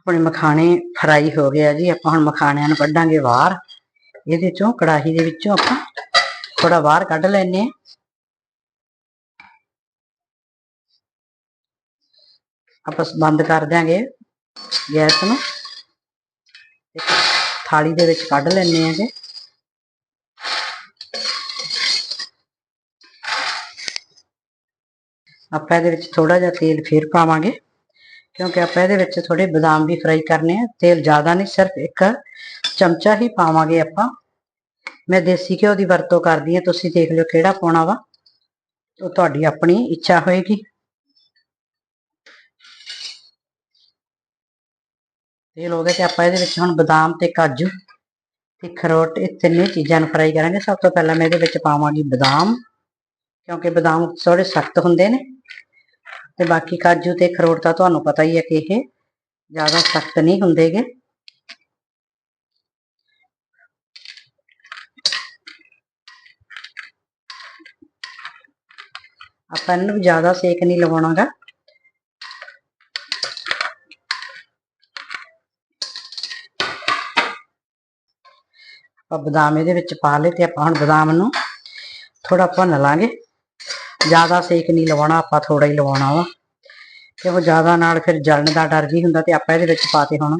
ਆਪਣੇ ਮਖਾਣੇ ਫਰਾਈ ਹੋ ਗਏ ਆ ਜੀ, ਆਪਾਂ ਹੁਣ ਮਖਾਣਿਆਂ ਨੂੰ ਕੱਢਾਂਗੇ ਬਾਹਰ ਇਹਦੇ ਚੋਂ ਕੜਾਹੀ ਦੇ ਵਿੱਚੋਂ ਆਪਾਂ ਥੋੜਾ ਬਾਹਰ ਕੱਢ ਲੈਣੇ ਆ ਆਪਾਂ ਬੰਦ ਕਰ ਦਿਆਂਗੇ ਗੈਸ ਨੂੰ। ਥਾਲੀ ਦੇ ਵਿੱਚ ਕੱਢ ਲੈਣੇ ਆਗੇ ਆਪਾਂ ਇਹਦੇ ਵਿੱਚ ਥੋੜਾ ਜਿਹਾ ਤੇਲ ਫੇਰ ਪਾਵਾਂਗੇ। ਕਿਉਂਕਿ ਆਪਾਂ ਇਹਦੇ ਵਿੱਚ ਥੋੜੇ ਬਦਾਮ ਵੀ ਫਰਾਈ ਕਰਨੇ ਆ, ਤੇਲ ਜ਼ਿਆਦਾ ਨਹੀਂ, ਸਿਰਫ ਇੱਕ ਚਮਚਾ ਹੀ ਪਾਵਾਂਗੇ ਆਪਾਂ। ਮੈਂ ਦੇਸੀ ਘਿਓ ਦੀ ਵਰਤੋਂ ਕਰਦੀ ਹਾਂ, ਤੁਸੀਂ ਦੇਖ ਲਿਓ ਕਿਹੜਾ ਪਾਉਣਾ ਵਾ। ਉਹ ਤੁਹਾਡੀ ਆਪਣੀ ਇੱਛਾ ਹੋਏਗੀ। ਤੇਲ ਹੋ ਗਿਆ ਤੇ ਆਪਾਂ ਇਹਦੇ ਵਿੱਚ ਹੁਣ ਬਦਾਮ ਤੇ ਕਾਜੂ ਤੇ ਖਰੋਟ, ਇਹ ਤਿੰਨੇ ਚੀਜ਼ਾਂ ਨੂੰ ਫਰਾਈ ਕਰਾਂਗੇ। ਸਭ ਤੋਂ ਪਹਿਲਾਂ ਮੈਂ ਇਹਦੇ ਵਿੱਚ ਪਾਵਾਂਗੀ ਬਦਾਮ, ਕਿਉਂਕਿ ਬਦਾਮ ਥੋੜੇ ਸਖਤ ਹੁੰਦੇ ਨੇ। ਤੇ ਬਾਕੀ ਕਾਜੂ ਤੇ ਖਰੋਟ ਤਾਂ ਤੁਹਾਨੂੰ ਪਤਾ ਹੀ ਹੈ ਕਿ ਇਹ ਜ਼ਿਆਦਾ ਸਖਤ ਨਹੀਂ ਹੁੰਦੇਗੇ। ਆਪਾਂ ਇਹਨੂੰ ਵੀ ਜ਼ਿਆਦਾ ਸੇਕ ਨਹੀਂ ਲਵਾਉਣਾਗਾ। ਆਪਾਂ ਬਦਾਮ ਇਹਦੇ ਵਿੱਚ ਪਾ ਲਏ ਤੇ ਆਪਾਂ ਹੁਣ ਬਦਾਮ ਨੂੰ ਥੋੜਾ ਭੁੰਨ ਲਾਂਗੇ। ਜ਼ਿਆਦਾ ਸੇਕ ਨਹੀਂ ਲਵਾਉਣਾ, ਆਪਾਂ ਥੋੜਾ ਹੀ ਲਵਾਉਣਾ ਵਾ। ਤੇ ਉਹ ਜ਼ਿਆਦਾ ਨਾਲ ਫਿਰ ਜਲਣ ਦਾ ਡਰ ਵੀ ਹੁੰਦਾ ਤੇ ਆਪਾਂ ਇਹਦੇ ਵਿੱਚ ਪਾਤੇ ਹੁਣ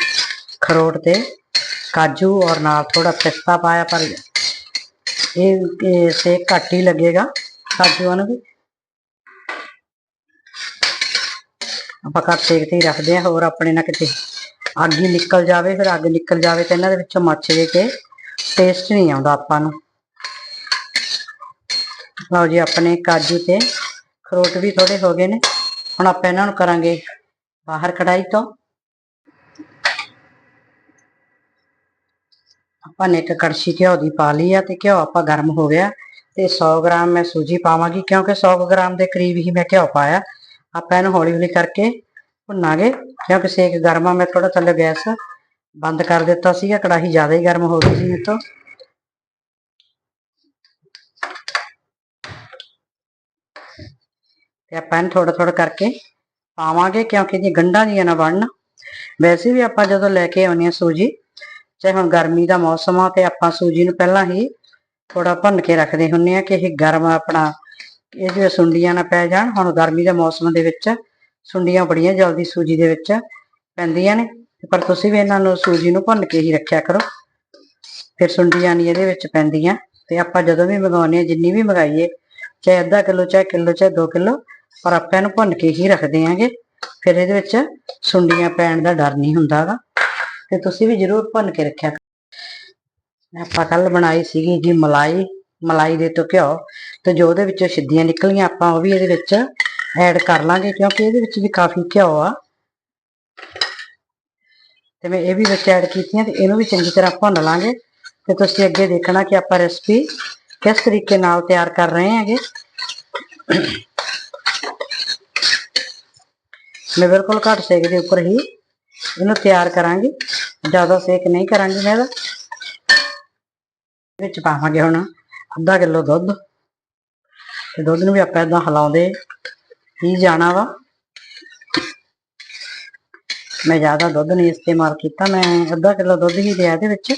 ਖਰੋਟ ਤੇ ਕਾਜੂ ਔਰ ਨਾਲ ਥੋੜਾ ਪਿਸਤਾ ਪਾਇਆ ਪਰ ਇਹ ਸੇਕ ਘੱਟ ਹੀ ਲੱਗੇਗਾ ਕਾਜੂਆਂ ਨੂੰ ਵੀ। ਆਪਾਂ ਘੱਟ ਸੇਕ ਤੇ ਹੀ ਰੱਖਦੇ ਆ ਹੋਰ ਆਪਣੇ ਨਾਲ ਕਿਤੇ ਅੱਗ ਹੀ ਨਿਕਲ ਜਾਵੇ, ਫਿਰ ਅੱਗ ਨਿਕਲ ਜਾਵੇ ਤਾਂ ਇਹਨਾਂ ਦੇ ਵਿੱਚੋਂ ਮੱਛ ਦੇ ਕੇ ਟੇਸਟ ਨਹੀਂ ਆਉਂਦਾ ਆਪਾਂ ਨੂੰ। ਲਓ ਜੀ ਆਪਣੇ ਕਾਜੂ ਤੇ। ਖਰੋਟ ਵੀ ਥੋੜੇ ਹੋ ਗਏ ਨੇ। ਹੁਣ ਆਪਾਂ ਇਹਨਾਂ ਨੂੰ ਕਰਾਂਗੇ ਬਾਹਰ ਕੜਾਈ ਤੋਂ। ਆਪਾਂ ਨੇ ਇੱਕ ਕੜਛੀ ਘਿਓ ਦੀ ਪਾ ਲਈ ਆ ਤੇ ਘਿਓ ਆਪਾਂ ਗਰਮ ਹੋ ਗਿਆ। ਤੇ 100 ਗ੍ਰਾਮ ਮੈਂ ਸੂਜੀ ਪਾਵਾਂਗੀ ਕਿਉਂਕਿ 100 ਗ੍ਰਾਮ ਦੇ ਕਰੀਬ ਹੀ ਮੈਂ ਘਿਓ ਪਾਇਆ। ਆਪਾਂ ਇਹਨੂੰ ਹੌਲੀ ਹੌਲੀ ਕਰਕੇ ਭੁੰਨਾਂਗੇ ਕਿਉਂਕਿ ਸੇਕ ਗਰਮ ਆ, ਮੈਂ ਥੋੜਾ ਥੱਲੇ ਗੈਸ ਬੰਦ ਕਰ ਦਿੱਤਾ ਸੀਗਾ। ਕੜਾਹੀ ਜ਼ਿਆਦਾ ਹੀ ਗਰਮ ਹੋ ਗਈ ਸੀ ਮੇਰੇ ਤੋਂ। ਤੇ ਆਪਾਂ ਇਹਨੂੰ ਥੋੜਾ ਥੋੜਾ ਕਰਕੇ ਪਾਵਾਂਗੇ ਕਿਉਂਕਿ ਜੇ ਗੰਢਾਂ ਜੀਆਂ ਨਾ ਬਣਨ। ਵੈਸੇ ਵੀ ਆਪਾਂ ਜਦੋਂ ਲੈ ਕੇ ਆਉਣੀ ਆ ਸੂਜੀ, ਚਾਹੇ ਹੁਣ ਗਰਮੀ ਦਾ ਮੌਸਮ ਆ ਤੇ ਆਪਾਂ ਸੂਜੀ ਨੂੰ ਪਹਿਲਾਂ ਹੀ ਥੋੜਾ ਭੁੰਨ ਕੇ ਰੱਖਦੇ ਹੁੰਨੇ ਆ ਕਿ ਇਹ ਗਰਮ ਆਪਣਾ ਇਹ ਜਿਵੇਂ ਸੁੰਡੀਆਂ ਨਾ ਪੈ ਜਾਣ। ਹੁਣ ਗਰਮੀ ਦੇ ਮੌਸਮ ਦੇ ਵਿੱਚ ਸੁੰਡੀਆਂ ਬੜੀਆਂ ਜਲਦੀ ਸੂਜੀ ਦੇ ਵਿੱਚ ਪੈਂਦੀਆਂ ਨੇ। ਪਰ ਤੁਸੀਂ ਵੀ ਇਹਨਾਂ ਨੂੰ ਸੂਜੀ ਨੂੰ ਭੁੰਨ ਕੇ ਹੀ ਰੱਖਿਆ ਕਰੋ। ਫਿਰ ਸੁੰਡੀਆਂ ਨਹੀਂ ਇਹਦੇ ਵਿੱਚ ਪੈਂਦੀਆਂ। ਤੇ ਆਪਾਂ ਜਦੋਂ ਵੀ ਮੰਗਾਉਨੇ ਆ ਜਿੰਨੀ ਵੀ ਮੰਗਾਈਏ, ਚਾਹੇ ਅੱਧਾ ਕਿਲੋ, ਚਾਹੇ ਕਿਲੋ, ਚਾਹੇ 2 ਕਿਲੋ ਪਰ ਆਪਾਂ ਇਹਨੂੰ ਭੁੰਨ ਕੇ ਹੀ ਰੱਖਦੇ ਆਂਗੇ। ਫਿਰ ਇਹਦੇ ਵਿੱਚ ਸੁੰਡੀਆਂ ਪੈਣ ਦਾ ਡਰ ਨਹੀਂ ਹੁੰਦਾਗਾ। ਤੇ ਤੁਸੀਂ ਵੀ ਜ਼ਰੂਰ ਭੁੰਨ ਕੇ ਰੱਖਿਆ ਆਪਾਂ ਕੱਲ ਬਣਾਈ ਸੀਗੀ ਜੀ ਮਲਾਈ ਮਲਾਈ ਦੇ ਤੋਂ ਘਿਓ। ਤੇ ਜੋ ਉਹਦੇ ਵਿੱਚੋਂ ਸਿੱਧੀਆਂ ਨਿਕਲੀਆਂ, ਆਪਾਂ ਉਹ ਵੀ ਇਹਦੇ ਵਿੱਚ ਐਡ ਕਰ ਲਾਂਗੇ, ਕਿਉਂਕਿ ਇਹਦੇ ਵਿੱਚ ਵੀ ਕਾਫੀ ਘਿਓ ਆ। ਤੇ ਮੈਂ ਇਹ ਵੀ ਵਿੱਚ ਐਡ ਕੀਤੀਆਂ ਤੇ ਇਹਨੂੰ ਵੀ ਚੰਗੀ ਤਰ੍ਹਾਂ ਭੁੰਨ ਲਾਂਗੇ। ਤੇ ਤੁਸੀਂ ਅੱਗੇ ਦੇਖਣਾ ਕਿ ਆਪਾਂ ਰੈਸਪੀ ਕਿਸ ਤਰੀਕੇ ਨਾਲ ਤਿਆਰ ਕਰ ਰਹੇ ਹਾਂਗੇ। ਮੈਂ ਬਿਲਕੁਲ ਘੱਟ ਸੇਕ ਦੇ ਉੱਪਰ ਹੀ ਇਹਨੂੰ ਤਿਆਰ ਕਰਾਂਗੀ। ਜ਼ਿਆਦਾ ਸੇਕ ਨਹੀਂ ਕਰਾਂਗੀ ਮੈਂ ਇਹਦਾ। ਵਿੱਚ ਪਾਵਾਂਗੇ ਹੁਣ ਅੱਧਾ ਕਿਲੋ ਦੁੱਧ। ਤੇ ਦੁੱਧ ਨੂੰ ਵੀ ਆਪਾਂ ਇਦਾਂ ਹਿਲਾਉਂਦੇ ਹੀ ਜਾਣਾ ਵਾ। ਮੈਂ ਜ਼ਿਆਦਾ ਦੁੱਧ ਨਹੀਂ ਇਸਤੇਮਾਲ ਕੀਤਾ, ਮੈਂ ਅੱਧਾ ਕਿਲੋ ਦੁੱਧ ਹੀ ਲਿਆ ਇਹਦੇ ਵਿੱਚ।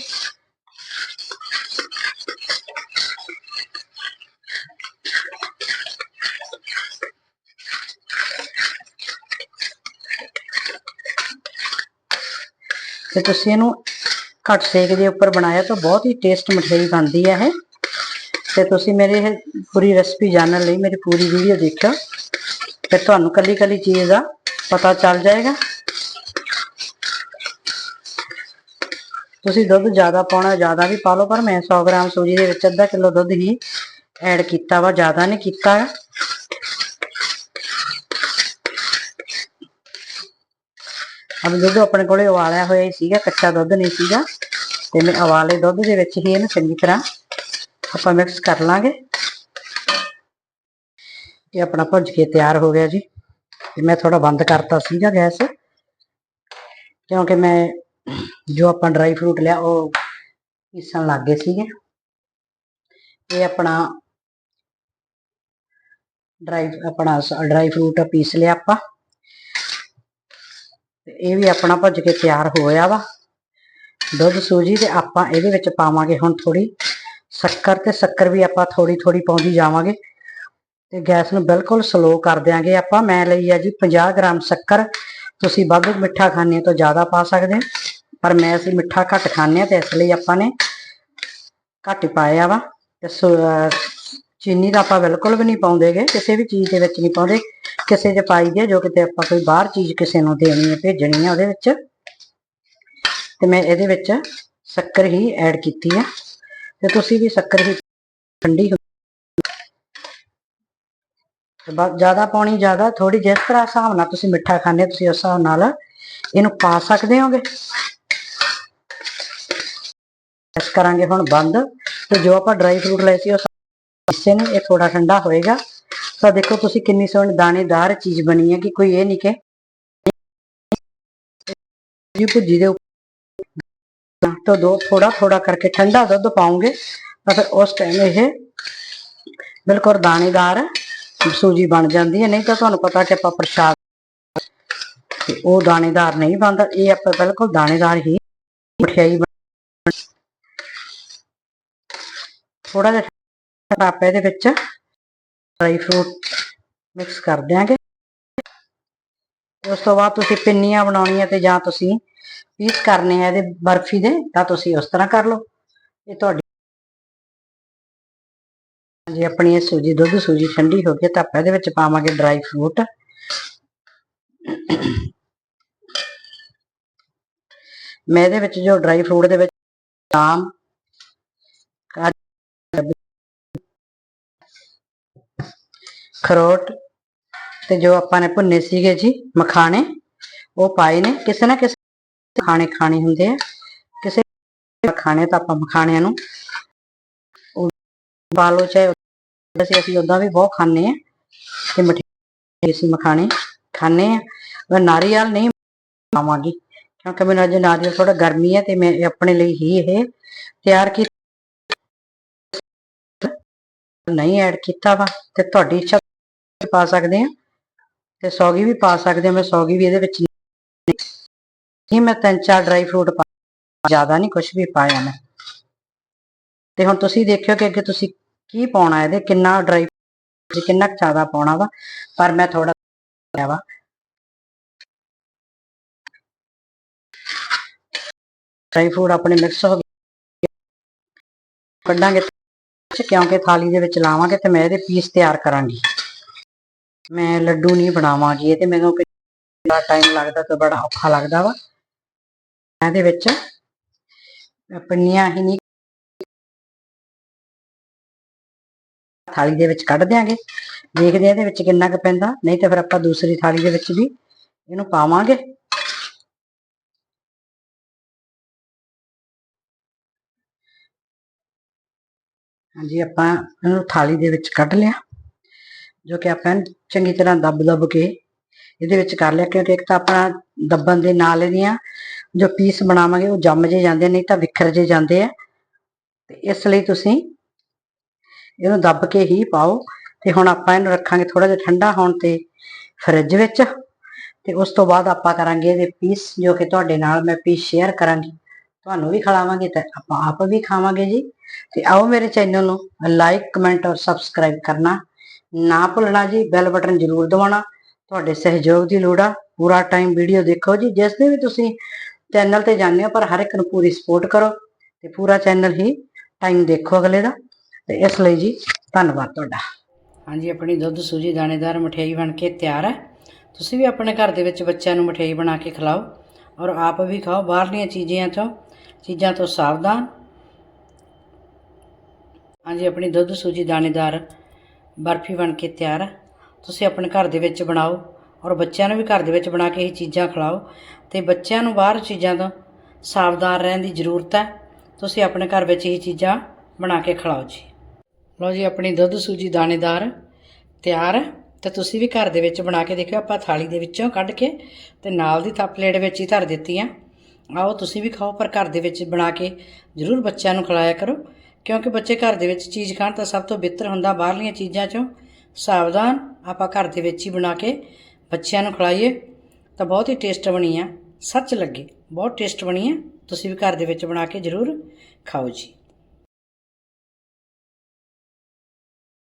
ਤੇ ਤੁਸੀਂ ਇਹਨੂੰ ਘੱਟ ਸੇਕ ਦੇ ਉੱਪਰ ਬਣਾਇਆ ਤਾਂ ਬਹੁਤ ਹੀ ਟੇਸਟ ਮਠਿਆਈ ਬਣਦੀ ਹੈ ਇਹ। ਤੇ ਤੁਸੀਂ ਮੇਰੇ ਇਹ ਪੂਰੀ ਰੈਸਪੀ ਜਾਣਨ ਲਈ ਮੇਰੀ ਪੂਰੀ ਵੀਡੀਓ ਦੇਖੋ ਫਿਰ ਤੁਹਾਨੂੰ ਕੱਲੀ ਕੱਲੀ ਚੀਜ਼ ਦਾ ਪਤਾ ਚੱਲ ਜਾਏਗਾ। ਤੁਸੀਂ ਦੁੱਧ ਜ਼ਿਆਦਾ ਪਾਉਣਾ ਜ਼ਿਆਦਾ ਵੀ ਪਾ ਲਓ, ਪਰ ਮੈਂ 100 ਗ੍ਰਾਮ ਸੂਜੀ ਦੇ ਵਿੱਚ ਅੱਧਾ ਕਿਲੋ ਦੁੱਧ ਹੀ ਐਡ ਕੀਤਾ ਵਾ, ਜ਼ਿਆਦਾ ਨਹੀਂ ਕੀਤਾ। ਗਾ। ਦੁੱਧ ਆਪਣੇ ਕੋਲੇ ਉਬਾਲਿਆ ਹੋਇਆ ਹੀ ਸੀਗਾ, ਕੱਚਾ ਦੁੱਧ ਨਹੀਂ ਸੀਗਾ। ਤੇ ਮੈਂ ਉਬਾਲੇ ਦੁੱਧ ਦੇ ਵਿੱਚ ਹੀ ਇਹਨੂੰ ਚੰਗੀ ਤਰ੍ਹਾਂ ਆਪਾਂ ਮਿਕਸ ਕਰ ਲਾਂਗੇ। ਇਹ ਆਪਣਾ ਭੁੱਜ ਕੇ ਤਿਆਰ ਹੋ ਗਿਆ ਜੀ। ਤੇ ਮੈਂ ਥੋੜਾ ਬੰਦ ਕਰਤਾ ਸੀਗਾ ਗੈਸ। ਕਿਉਂਕਿ ਮੈਂ ਜੋ ਆਪਾਂ ਡਰਾਈ ਫਰੂਟ ਲਿਆ, ਉਹ ਪੀਸਣ ਲੱਗ ਗਏ ਸੀਗੇ। ਇਹ ਆਪਣਾ ਡਰਾਈ ਆਪਣਾ ਡਰਾਈ ਫਰੂਟ ਪੀਸ ਲਿਆ ਆਪਾਂ। ਤੇ ਇਹ ਵੀ ਆਪਣਾ ਭੁੱਜ ਕੇ ਤਿਆਰ ਹੋਇਆ ਵਾ। ਦੁੱਧ, ਸੂਜੀ ਤੇ ਆਪਾਂ ਇਹਦੇ ਵਿੱਚ ਪਾਵਾਂਗੇ ਹੁਣ ਥੋੜੀ ਸ਼ੱਕਰ ਤੇ ਸ਼ੱਕਰ ਵੀ ਆਪਾਂ ਥੋੜੀ ਥੋੜੀ ਪਾਉਂਦੀ ਜਾਵਾਂਗੇ। ਤੇ ਗੈਸ ਨੂੰ ਬਿਲਕੁਲ ਸਲੋ ਕਰ ਦਿਆਂਗੇ ਆਪਾਂ। ਮੈਂ ਲਈ ਆ ਜੀ 50 ਗ੍ਰਾਮ ਸ਼ੱਕਰ। ਤੁਸੀਂ ਵੱਧ ਮਿੱਠਾ ਖਾਣੇ ਤੋਂ ਜ਼ਿਆਦਾ ਪਾ ਸਕਦੇ ਪਰ ਮੈਂ ਅਸੀਂ ਮਿੱਠਾ ਘੱਟ ਖਾਂਦੇ ਹਾਂ ਤੇ ਇਸ ਲਈ ਆਪਾਂ ਨੇ ਘੱਟ ਹੀ ਪਾਇਆ ਵਾ। ਤੇ ਅਹ ਚੀਨੀ ਤਾਂ ਆਪਾਂ ਬਿਲਕੁਲ ਵੀ ਨਹੀਂ ਪਾਉਂਦੇਗੇ ਕਿਸੇ ਵੀ ਚੀਜ਼ ਦੇ ਵਿੱਚ ਨਹੀਂ ਪਾਉਂਦੇ। ਕਿਸੇ 'ਚ ਪਾਈ ਦੇ ਜੋ ਕਿਤੇ ਆਪਾਂ ਕੋਈ ਬਾਹਰ ਚੀਜ਼ ਕਿਸੇ ਨੂੰ ਦੇਣੀ ਹੈ ਭੇਜਣੀ ਹੈ ਉਹਦੇ ਵਿੱਚ। ਤੇ ਮੈਂ ਇਹਦੇ ਵਿੱਚ ਸ਼ੱਕਰ ਹੀ ਐਡ ਕੀਤੀ ਹੈ ਤੇ ਤੁਸੀਂ ਵੀ ਸ਼ੱਕਰ ਹੀ ਠੰਡੀ ਜ਼ਿਆਦਾ ਪਾਉਣੀ ਜ਼ਿਆਦਾ ਥੋੜੀ ਜਿਸ ਤਰ੍ਹਾਂ ਹਿਸਾਬ ਨਾਲ ਤੁਸੀਂ ਮਿੱਠਾ ਖਾਂਦੇ ਹੋ, ਤੁਸੀਂ ਉਸ ਹਿਸਾਬ ਨਾਲ ਇਹਨੂੰ ਪਾ ਸਕਦੇ ਹੋਗੇ। ਇਸ ਕਰਾਂਗੇ ਹੁਣ ਬੰਦ। ਤੇ ਜੋ ਆਪਾਂ ਡਰਾਈ ਫਰੂਟ ਲਏ ਸੀ ਉਹ ਹਿੱਸੇ ਨੇ ਇਹ ਥੋੜਾ ਠੰਡਾ ਹੋਏਗਾ। ਤਾਂ ਦੇਖੋ ਤੁਸੀਂ ਕਿੰਨੀ ਸੋਹਣੀ ਦਾਣੇਦਾਰ ਚੀਜ਼ ਬਣੀ ਹੈ ਕਿ ਕੋਈ ਇਹ ਨਹੀਂ ਕਿ ਜੀ ਭੁੱਜੀ ਦੇ ਉੱਪਰ ਦੋ ਥੋੜਾ ਥੋੜਾ ਕਰਕੇ ਠੰਡਾ ਦੁੱਧ ਪਾਉਂਗੇ, ਤਾਂ ਫਿਰ ਉਸ ਟਾਈਮ ਇਹ ਬਿਲਕੁਲ ਦਾਣੇਦਾਰ ਸੂਜੀ ਬਣ ਜਾਂਦੀ ਹੈ। ਨਹੀਂ ਤਾਂ ਤੁਹਾਨੂੰ ਪਤਾ ਕਿ ਆਪਾਂ ਪ੍ਰਸ਼ਾਦ ਉਹ ਦਾਣੇਦਾਰ ਨਹੀਂ ਬਣਦਾ, ਇਹ ਆਪਾਂ ਬਿਲਕੁਲ ਦਾਣੇਦਾਰ ਹੀ ਮਠਿਆਈ ਥੋੜਾ ਜਿਹਾ ਆਪਾਂ ਇਹਦੇ ਵਿੱਚ ਡਰਾਈ ਫਰੂਟ ਮਿਕਸ ਕਰ ਦਿਆਂਗੇ। ਉਸ ਤੋਂ ਬਾਅਦ ਤੁਸੀਂ ਪਿੰਨੀਆਂ ਬਣਾਉਣੀਆਂ ਤੇ ਜਾਂ ਤੁਸੀਂ ਪੀਸ ਕਰਨੇ ਆ ਇਹਦੇ ਬਰਫੀ ਦੇ, ਤਾਂ ਤੁਸੀਂ ਉਸ ਤਰ੍ਹਾਂ ਕਰ ਲਓ। ਇਹ ਤੁਹਾਡੀ ਜੇ ਆਪਣੀ ਇਹ ਸੂਜੀ, ਦੁੱਧ ਸੂਜੀ ਠੰਡੀ ਹੋ ਗਈ ਤਾਂ ਆਪਾਂ ਇਹਦੇ ਵਿੱਚ ਪਾਵਾਂਗੇ ਡਰਾਈ ਫਰੂਟ। ਮੈਂ ਇਹਦੇ ਵਿੱਚ ਜੋ ਡਰਾਈ ਫਰੂਟ ਦੇ ਵਿੱਚ ਬਦਾਮ ਕਾਜੂ ਖਰੋਟ ਤੇ ਜੋ ਆਪਾਂ ਨੇ ਭੁੰਨੇ ਸੀਗੇ ਜੀ, ਮਖਾਣੇ, ਉਹ ਪਾਏ ਨੇ। ਕਿਸੇ ਨਾ ਕਿਸੇ ਖਾਣੇ ਖਾਣੇ ਹੁੰਦੇ ਆ। ਕਿਸੇ ਖਾਣੇ ਤਾਂ ਆਪਾਂ ਮਖਾਣਿਆਂ ਨੂੰ ਪਾ ਚਾਹੇ ਅਸੀਂ ਅਸੀਂ ਉਦਾਂ ਵੀ ਬਹੁਤ ਖਾਂਦੇ ਆ। ਤੇ ਮਠਿਆਈ ਅਸੀਂ ਮਖਾਣੇ ਖਾਂਦੇ ਆ। ਪਰ ਨਾਰੀਅਲ ਨਹੀਂ ਪਾਵਾਂਗੀ, ਕਿਉਂਕਿ ਮੈਨੂੰ ਅੱਜ ਨਾਰੀਅਲ ਥੋੜਾ ਗਰਮੀ ਹੈ ਤੇ ਮੈਂ ਆਪਣੇ ਲਈ ਹੀ ਇਹ ਤਿਆਰ ਕੀਤਾ ਨਹੀਂ ਐਡ ਕੀਤਾ ਵਾ, ਤੇ ਤੁਹਾਡੀ ਇੱਛਾ ਪਾ ਸਕਦੇ ਆ ਤੇ ਸੌਗੀ ਵੀ ਪਾ ਸਕਦੇ ਆ ਮੈਂ ਸੌਗੀ ਵੀ ਇਹਦੇ ਵਿੱਚ ਨਹੀਂ, ਮੈਂ ਤਿੰਨ ਚਾਰ ਡਰਾਈ ਫਰੂਟ ਪਾ ਜ਼ਿਆਦਾ ਨਹੀਂ ਕੁਝ ਵੀ ਪਾਇਆ ਮੈਂ। ਤੇ ਹੁਣ ਤੁਸੀਂ ਦੇਖਿਓ ਕਿ ਅੱਗੇ ਤੁਸੀਂ ਕੀ ਪਾਉਣਾ ਇਹਦੇ, ਕਿੰਨਾ ਡਰਾਈ ਕਿੰਨਾ ਜ਼ਿਆਦਾ ਪਾਉਣਾ ਵਾ। ਪਰ ਮੈਂ ਥੋੜਾ ਪਾਇਆ ਵਾ। ਡਰਾਈ ਫਰੂਟ ਆਪਣੇ ਮਿਕਸ ਹੋ ਗਏ। ਕੱਢਾਂਗੇ ਕਿਉਂਕਿ ਥਾਲੀ ਦੇ ਵਿੱਚ ਲਾਵਾਂਗੇ ਤੇ ਮੈਂ ਇਹਦੇ ਪੀਸ ਤਿਆਰ ਕਰਾਂਗੀ। ਮੈਂ ਲੱਡੂ ਨਹੀਂ ਬਣਾਵਾਂਗੀ, ਇਹ ਤੇ ਮੈਨੂੰ ਬੜਾ ਟਾਈਮ ਲੱਗਦਾ ਤੇ ਬੜਾ ਔਖਾ ਲੱਗਦਾ ਵਾ। ਇਹਦੇ ਵਿੱਚ ਪਿੰਨੀਆਂ ਹੀ ਨਹੀਂ ਥਾਲੀ ਦੇ ਵਿੱਚ ਕੱਢ ਦਿਆਂਗੇ। ਦੇਖਦੇ ਆ ਇਹਦੇ ਵਿੱਚ ਕਿੰਨਾ ਕੁ ਪੈਂਦਾ, ਨਹੀਂ ਤੇ ਫਿਰ ਆਪਾਂ ਦੂਸਰੀ ਥਾਲੀ ਦੇ ਵਿੱਚ ਵੀ ਇਹਨੂੰ ਪਾਵਾਂਗੇ। ਹਾਂਜੀ, ਆਪਾਂ ਇਹਨੂੰ ਥਾਲੀ ਦੇ ਵਿੱਚ ਕੱਢ ਲਿਆ। ਜੋ ਕਿ ਆਪਾਂ ਚੰਗੀ ਤਰ੍ਹਾਂ ਦੱਬ-ਦੱਬ ਕੇ ਇਹਦੇ ਵਿੱਚ ਕਰ ਲਿਆ, ਕਿਉਂਕਿ ਇੱਕ ਤਾਂ ਆਪਣਾ ਦੱਬਣ ਦੇ ਨਾਲ ਇਹਦੀਆਂ ਜੋ ਪੀਸ ਬਣਾਵਾਂਗੇ ਉਹ ਜੰਮ ਜੇ ਜਾਂਦੇ ਨਹੀਂ ਤਾਂ ਵਿਖਰ ਜੇ ਜਾਂਦੇ ਆ। ਤੇ ਇਸ ਲਈ ਤੁਸੀਂ ਇਹਨੂੰ ਦੱਬ ਕੇ ਹੀ ਪਾਓ ਤੇ ਹੁਣ ਆਪਾਂ ਇਹਨੂੰ ਰੱਖਾਂਗੇ ਥੋੜਾ ਜਿਹਾ ਠੰਡਾ ਹੋਣ ਤੇ ਫਰਿੱਜ ਵਿੱਚ ਤੇ ਉਸ ਤੋਂ ਬਾਅਦ ਆਪਾਂ ਕਰਾਂਗੇ ਇਹਦੇ ਪੀਸ ਜੋ ਕਿ ਤੁਹਾਡੇ ਨਾਲ ਮੈਂ ਪੀਸ ਸ਼ੇਅਰ ਕਰਾਂਗੀ। ਤੁਹਾਨੂੰ ਵੀ ਖਿਲਾਵਾਂਗੇ ਤੇ ਆਪਾਂ ਆਪ ਵੀ ਖਾਵਾਂਗੇ ਜੀ। ਤੇ ਆਓ ਮੇਰੇ ਚੈਨਲ ਨੂੰ ਲਾਈਕ ਕਮੈਂਟ ਔਰ ਸਬਸਕ੍ਰਾਈਬ ਕਰਨਾ। ਨਾ ਭੁੱਲਣਾ ਜੀ ਬੈਲ ਬਟਨ ਜ਼ਰੂਰ ਦਬਾਉਣਾ। ਤੁਹਾਡੇ ਸਹਿਯੋਗ ਦੀ ਲੋੜ ਆ। ਪੂਰਾ ਟਾਈਮ ਵੀਡੀਓ ਦੇਖੋ ਜੀ, ਜਿਸ ਦੇ ਵੀ ਤੁਸੀਂ ਚੈਨਲ ਤੇ ਜਾਂਦੇ ਹੋ, ਪਰ ਹਰ ਇੱਕ ਨੂੰ ਪੂਰੀ ਸਪੋਰਟ ਕਰੋ ਤੇ ਪੂਰਾ ਚੈਨਲ ਹੀ ਟਾਈਮ ਦੇਖੋ ਅਗਲੇ ਦਾ। ਤੇ ਇਸ ਲਈ ਜੀ, ਧੰਨਵਾਦ ਤੁਹਾਡਾ। ਹਾਂਜੀ, ਆਪਣੀ ਦੁੱਧ, ਸੂਜੀ, ਦਾਣੇਦਾਰ, ਮਠਿਆਈ ਬਣ ਕੇ ਤਿਆਰ ਹੈ। ਤੁਸੀਂ ਵੀ ਆਪਣੇ ਘਰ ਦੇ ਵਿੱਚ ਬੱਚਿਆਂ ਨੂੰ ਮਠਿਆਈ ਬਣਾ ਕੇ ਖਿਲਾਓ ਔਰ ਆਪ ਵੀ ਖਾਓ। ਬਾਹਰਲੀਆਂ ਚੀਜ਼ਾਂ ਤੋਂ ਚੀਜ਼ਾਂ ਤੋਂ ਸਾਵਧਾਨ। ਹਾਂਜੀ, ਆਪਣੀ ਦੁੱਧ, ਸੂਜੀ, ਦਾਣੇਦਾਰ ਬਰਫੀ ਬਣ ਕੇ ਤਿਆਰ ਹੈ ਤੁਸੀਂ ਆਪਣੇ ਘਰ ਦੇ ਵਿੱਚ ਬਣਾਓ ਔਰ ਬੱਚਿਆਂ ਨੂੰ ਵੀ ਘਰ ਦੇ ਵਿੱਚ ਬਣਾ ਕੇ ਇਹ ਚੀਜ਼ਾਂ ਖਿਲਾਓ। ਤੇ ਬੱਚਿਆਂ ਨੂੰ ਬਾਹਰ ਚੀਜ਼ਾਂ ਤੋਂ ਸਾਵਧਾਨ ਰਹਿਣ ਦੀ ਜ਼ਰੂਰਤ ਹੈ। ਤੁਸੀਂ ਆਪਣੇ ਘਰ ਵਿੱਚ ਇਹ ਚੀਜ਼ਾਂ ਬਣਾ ਕੇ ਖਿਲਾਓ ਜੀ। ਲਓ ਜੀ, ਆਪਣੀ ਦੁੱਧ ਸੂਜੀ ਦਾਣੇਦਾਰ ਤਿਆਰ ਹੈ ਤੇ ਤੁਸੀਂ ਵੀ ਘਰ ਦੇ ਵਿੱਚ ਬਣਾ ਕੇ ਦੇਖਿਓ, ਆਪਾਂ ਥਾਲੀ ਦੇ ਵਿੱਚੋਂ ਕੱਢ ਕੇ ਤੇ ਨਾਲ ਦੀ ਤਾਂ ਪਲੇਟ ਵਿੱਚ ਹੀ ਧਰ ਦਿੱਤੀ ਆ। ਆਓ, ਤੁਸੀਂ ਵੀ ਖਾਓ, ਪਰ ਘਰ ਦੇ ਵਿੱਚ ਬਣਾ ਕੇ ਜ਼ਰੂਰ ਬੱਚਿਆਂ ਨੂੰ ਖਿਲਾਇਆ ਕਰੋ। ਕਿਉਂਕਿ ਬੱਚੇ ਘਰ ਦੇ ਵਿੱਚ ਚੀਜ਼ ਖਾਣ ਤਾਂ ਸਭ ਤੋਂ ਬਿਹਤਰ ਹੁੰਦਾ ਬਾਹਰਲੀਆਂ ਚੀਜ਼ਾਂ ਚੋਂ। ਸਾਵਧਾਨ ਆਪਾਂ ਘਰ ਦੇ ਵਿੱਚ ਹੀ ਬਣਾ ਕੇ ਬੱਚਿਆਂ ਨੂੰ ਖਿਲਾਈਏ ਤਾਂ ਬਹੁਤ ਹੀ ਟੇਸਟ ਬਣੀ ਆ। ਸੱਚ ਲੱਗੇ, ਬਹੁਤ ਟੇਸਟ ਬਣੀ ਆ। ਤੁਸੀਂ ਵੀ ਘਰ ਦੇ ਵਿੱਚ ਬਣਾ ਕੇ ਜ਼ਰੂਰ ਖਾਓ ਜੀ।